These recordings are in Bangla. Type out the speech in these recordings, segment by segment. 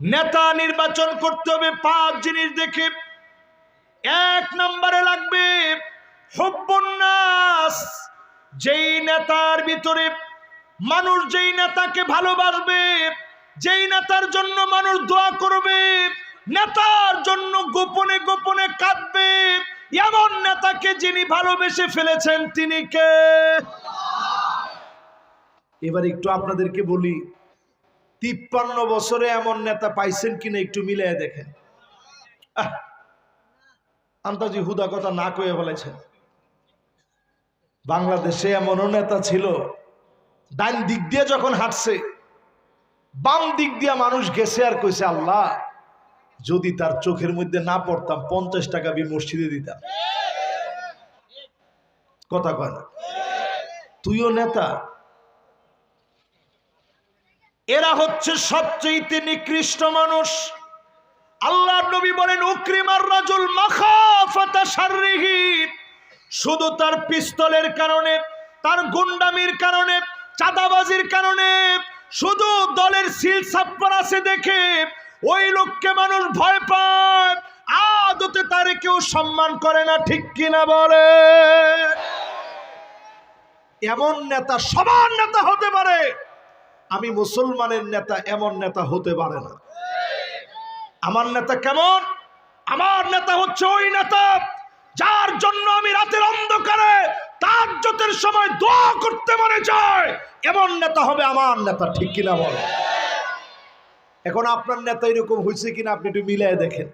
নেতা নির্বাচন করতে হবে, পাঁচ জিনিস দেখে। এক নম্বরে লাগবে হব্বন্যাস যেই নেতার ভিতরে মানুষ যেই নেতাকে ভালোবাসবে, যেই নেতার জন্য মানুষ দোয়া করবে, নেতার জন্য গোপনে গোপনে কাঁদবে, এমন নেতাকে যিনি ভালোবেসে ফেলেছেন, তিনি কে? এবার একটু আপনাদেরকে বলি তিপ্পান্ন বছরে এমন নেতা পাইছেন কিনা একটু মিলিয়ে দেখেন। আহ, আন্তাজি হুদা কথা না কয়ে বলেছেন। বাংলাদেশে এমনও নেতা ছিল ডান দিক দিয়ে যখন হাঁটছে বাম দিক দিয়ে মানুষ গেছে আর কইছে আল্লাহ যদি তার চোখের মধ্যে না পড়তাম পঞ্চাশ টাকা বি মসজিদে দিতাম। কথা কয় না। তুইও নেতা এরা হচ্ছে সবচেয়ে নিকৃষ্ট মানুষ। আল্লাহ নবী বলেন, উকরিমার রাজুল মাখাফাতা শাররিহি। শুধু তার পিস্তলের কারণে, তার গুন্ডামির কারণে, চাঁদাবাজির কারণে, শুধু দলের সিল ছাপ্পার আছে দেখে ওই লোককে মানুষ ভয় পায়। আদতে তারে কেউ সম্মান করে না, ঠিক কিনা বলে? এমন নেতা সবার নেতা হতে পারে আমি মুসলমানের নেতা, এমন নেতা হতে পারে না। আমার নেতা কেমন? আমার নেতা হচ্ছে ওই নেতা যার জন্য আমি রাতের অন্ধকারে তার যতের সময় দোয়া করতে মনে চায় এমন নেতা হবে আমার নেতা, ঠিক কিনা বলে? এখন আপনার নেতা এরকম হয়েছে কিনা আপনি একটু মিলাই দেখেন।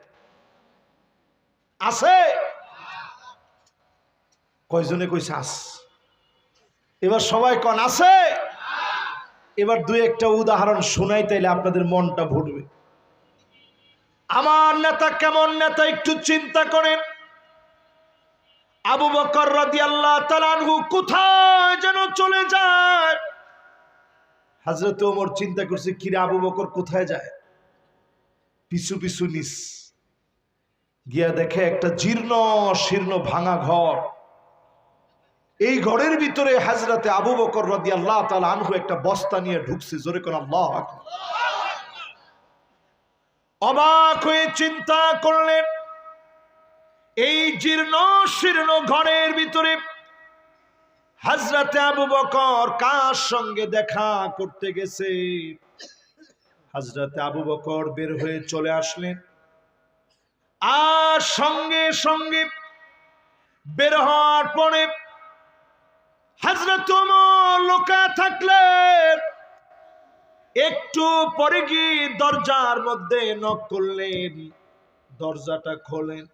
আছে? কয়জনে কইছে, আস। এবার সবাই কন, আছে? এবার দুই একটা উদাহরণ শোনাই, তাইলে আপনাদের মনটা ভরবে। আমার নেতা কেমন নেতা একটু চিন্তা করেন। আবু বকর রাদি আল্লাহ তালানহু কোথায় যেন চলে যায়। হাজরত ওমর চিন্তা করছে, কিরে আবু বকর, কোথায় যায়? পিছু পিছু নিস। গিয়া দেখে একটা জীর্ণ শীর্ণ ভাঙা ঘর। এই ঘরের ভিতরে হাজরাতে আবু বকর রদি আল্লাহ আনহু একটা বস্তা নিয়ে ঢুকছে, জোরে কোন আল্লাহ অবাক হয়ে চিন্তা করলেন, এই জীর্ণ শীর্ণ ঘরের ভিতরে হাজরাতে আবু বকর কার সঙ্গে দেখা করতে গেছে? হাজরাতে আবু বকর বের হয়ে চলে আসলেন। আর সঙ্গে সঙ্গে বের হওয়ার পরে হাজরত লোকা থাকলেন। একটু পরে গিয়ে দরজার মধ্যে নক করলেন। দরজাটা খোলেন।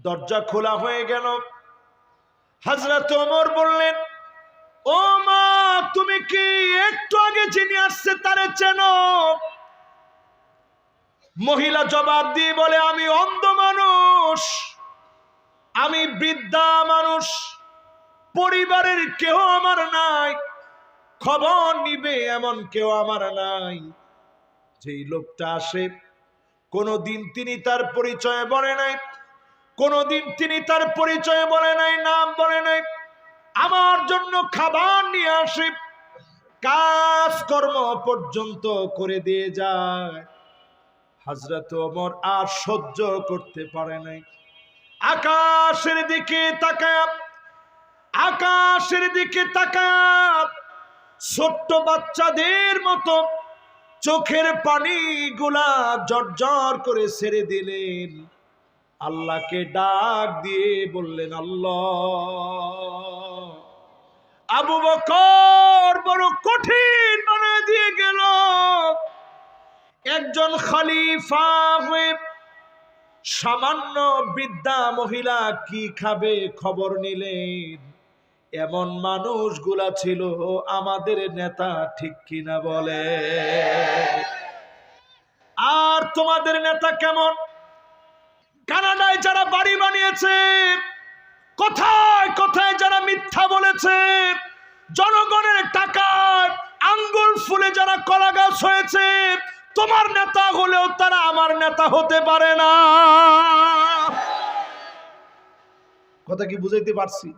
দরজা খোলা হয়ে গেল। হাজরত ওমর বললেন, ও মা, তুমি কি একটু আগে চিনি আসছে তারে চেনো? মহিলা জবাব দিয়ে বলে, আমি অন্ধ মানুষ। আমি বৃদ্ধা মানুষ। পরিবারের কেউ আমার নাই। খবর নিবে এমন কেউ আমার নাই। যেই লোকটা আসে, কোনোদিন তিনি তার পরিচয় বলে নাই। কোনোদিন তিনি তার পরিচয় বলে নাই, নাম বলে নাই। আমার জন্য খাবার নিয়ে আসে, কাজকর্ম পর্যন্ত করে দিয়ে যায়। হাজরত ওমর আর সহ্য করতে পারে নাই। আকাশের দিকে তাকায় আকাশের দিকে তাকাত ছোট্ট বাচ্চাদের মতো চোখের পানি গুলা জর্জর করে ছেড়ে দিলেন। আল্লাহকে ডাক দিয়ে বললেন, আল্লাহ। আবু বকর বড় কঠিন বানিয়ে দিয়ে গেল। একজন খালিফা হয়ে সামান্য বৃদ্ধা মহিলা কি খাবে খবর নিলেন? এমন মানুষগুলা ছিল আমাদের নেতা ঠিক কিনা বলে। আর তোমাদের নেতা কেমন? কানাডায় যারা বাড়ি বানিয়েছে, কোথায় কোথায় যারা মিথ্যা বলেছে, জনগণের টাকার আঙ্গুল ফুলে যারা কলা গাছ হয়েছে, তোমার নেতা হলেও তারা আমার নেতা হতে পারে না। কথা কি বুঝাইতে পারছি?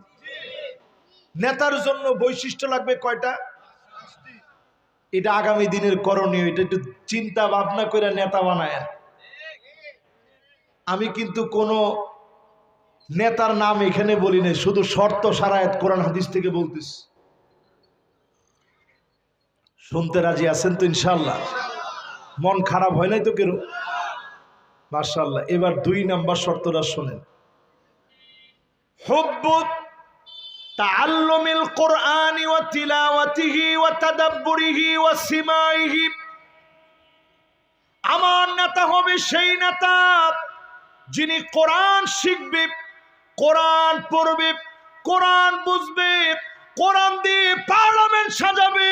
নেতার জন্য বৈশিষ্ট্য লাগবে কয়টা? এটা আগামী দিনের করণীয়, এটা একটু চিন্তা ভাবনা করে নেতা বানায়। আমি কিন্তু কোনো নেতার নাম এখানে বলি নাই, শুধু শর্ত সারায়াত কোরআন হাদিস থেকে বলতেছি। শুনতে রাজি আছেন তো ইনশাল্লাহ মন খারাপ হয় নাই তো কেন মার্শাল্লাহ এবার দুই নাম্বার শর্তটা শোনেন। حب تعلم القرآن وتلاوته وتدبره وسماعه আমার নেতা হবে সেই নেতা যিনি কোরআন শিখবে কোরআন পড়বে কোরআন বুঝবে কোরআন দিয়ে পার্লামেন্ট সাজাবে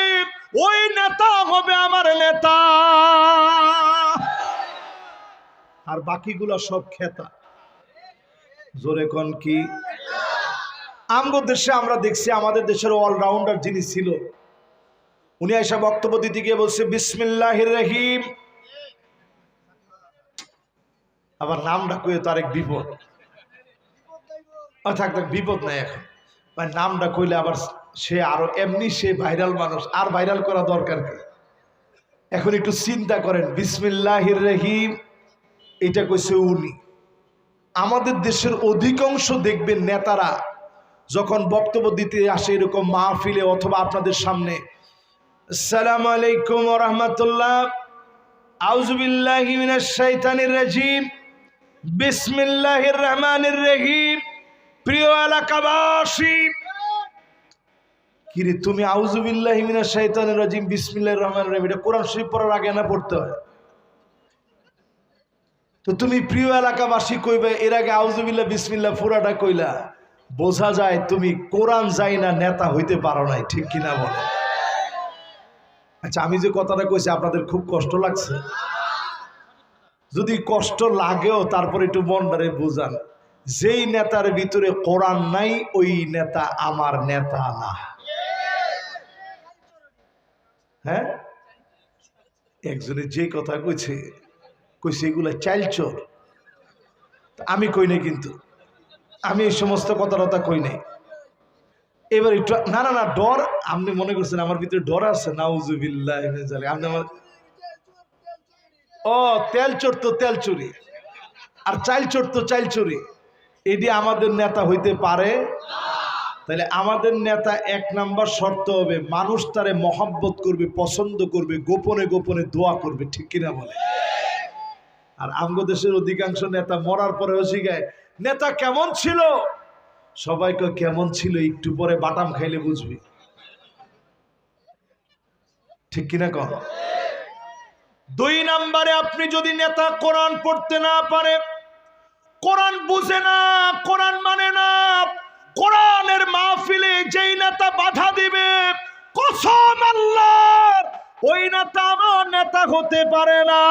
ওই নেতা হবে আমার নেতা আর বাকিগুলো সব খেতা জোরে কন কি আমগো দেশে আমরা দেখছি, আমাদের দেশের অলরাউন্ডার যিনি ছিল, উনি এসে বক্তব্য দিতে গিয়ে বলছে, বিসমিল্লাহির রহিম। আবার নামটা কয়ে তার এক বিপদ। থাক থাক, বিপদ নাই এখন। মানে নামটা কইলে আবার সে আরও এমনি সে ভাইরাল মানুষ, আর ভাইরাল করা দরকার কি? এখন একটু চিন্তা করেন, বিসমিল্লাহির রহিম। এটা কইছে উনি। আমাদের দেশের অধিকাংশ দেখবেন নেতারা যখন বক্তব্য দিতে আসে এরকম মাহফিলে অথবা আপনাদের সামনে, সালাম আলাইকুম রহমতুল্লাহ প্রিয় এলাকাবাসী। কিরে, তুমি আউজুবিল্লাহি মিনাশ শাইতানির রাজিম, বিসমিল্লাহির রহমানির রহিম, এটা কোরআন শরীফ পড়ার আগে না পড়তে হয়? তো তুমি প্রিয় এলাকাবাসী কইবে, এর আগে আউজুবিল্লাহ বিসমিল্লাহ, পুরাটা কইলা। বোঝা যায় তুমি কোরআন যাই না নেতা হইতে পারো নাই, ঠিক কিনা বলে? আচ্ছা আমি যে কথাটা কইছি, আপনাদের খুব কষ্ট লাগছে। যদি কষ্ট লাগেও, তারপর একটু মনটারে বুঝান। যেই নেতার ভিতরে কোরআন নাই, ওই নেতা আমার নেতা না। হ্যাঁ? একজনে যে কথা কইছে কইছে এগুলা চাইল চোর আমি কই নাই কিন্তু। আমি এই সমস্ত কথা টথা কই নাই। এবার একটু, না না না, ডর, আপনি মনে করছেন আমার ভিতরে ডর আছে? নাউজুবিল্লাহ আপনি আমার ও, তেল চোর তো তেল চুরি। আর চাইল চোর তো চাইল চুরি। এটি আমাদের নেতা হইতে পারে? তাহলে আমাদের নেতা এক নাম্বার শর্ত হবে, মানুষ তারে মহাব্বত করবে, পছন্দ করবে, গোপনে গোপনে দোয়া করবে, ঠিক কিনা বলে? আর আমগো দেশের অধিকাংশ নেতা মরার পরেও শিখায় নেতা কেমন ছিল? সবাইকে কেমন ছিল? একটু পরে বাটাম খাইলে বুঝবি। ঠিক কিনা কন? দুই নাম্বারে আপনি যদি নেতা কোরআন পড়তে না পারে, কোরআন বুঝে না, কোরআন মানে না, কোরআনের মাহফিলে যেই নেতা বাধা দিবে, কসম আল্লাহ ওই নেতা আমার নেতা হতে পারে না।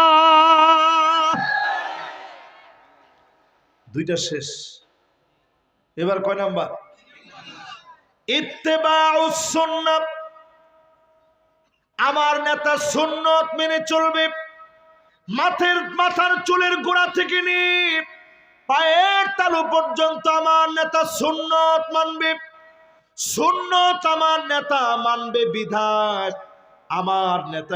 দুইটা শেষ। এবার কয় নাম্বার? আমার নেতা সুন্নত মেনে চলবে। মাথের, মাথার চুলের গোড়া থেকে নিয়ে পায়ের তালু পর্যন্ত আমার নেতা সুন্নত মানবে। সুন্নত আমার নেতা মানবে বিধান আমার নেতা